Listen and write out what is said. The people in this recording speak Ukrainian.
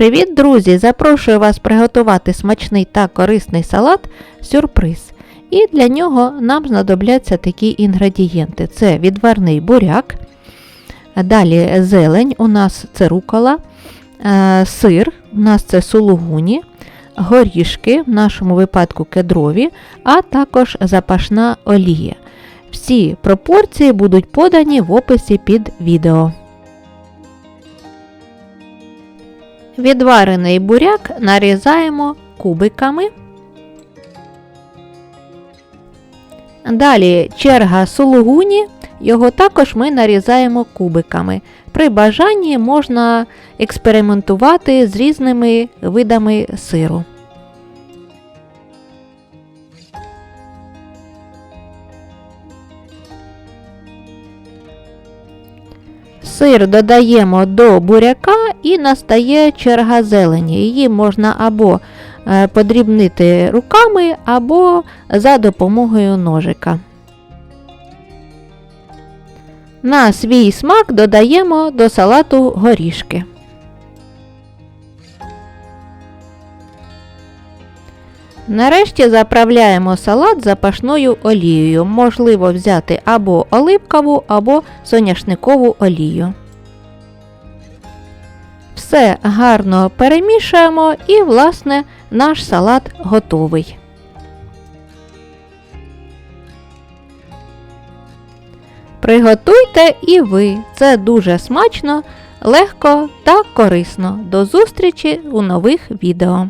Привіт, друзі! Запрошую вас приготувати смачний та корисний салат сюрприз. І для нього нам знадобляться такі інгредієнти: це відварний буряк, далі зелень, у нас це рукола, е, сир, у нас це сулугуні, горішки, в нашому випадку кедрові, а також запашна олія. Всі пропорції будуть подані в описі під відео. Відварений буряк нарізаємо кубиками. Далі черга сулугуні, його також ми нарізаємо кубиками. При бажанні можна експериментувати з різними видами сиру. Сир додаємо до буряка і настає черга зелені. Її можна або е, подрібнити руками, або за допомогою ножика. На свій смак додаємо до салату горішки. Нарешті заправляємо салат запашною олією. Можливо взяти або оливкову, або соняшникову олію. Все гарно перемішуємо і, власне, наш салат готовий. Приготуйте і ви. Це дуже смачно, легко та корисно. До зустрічі у нових відео.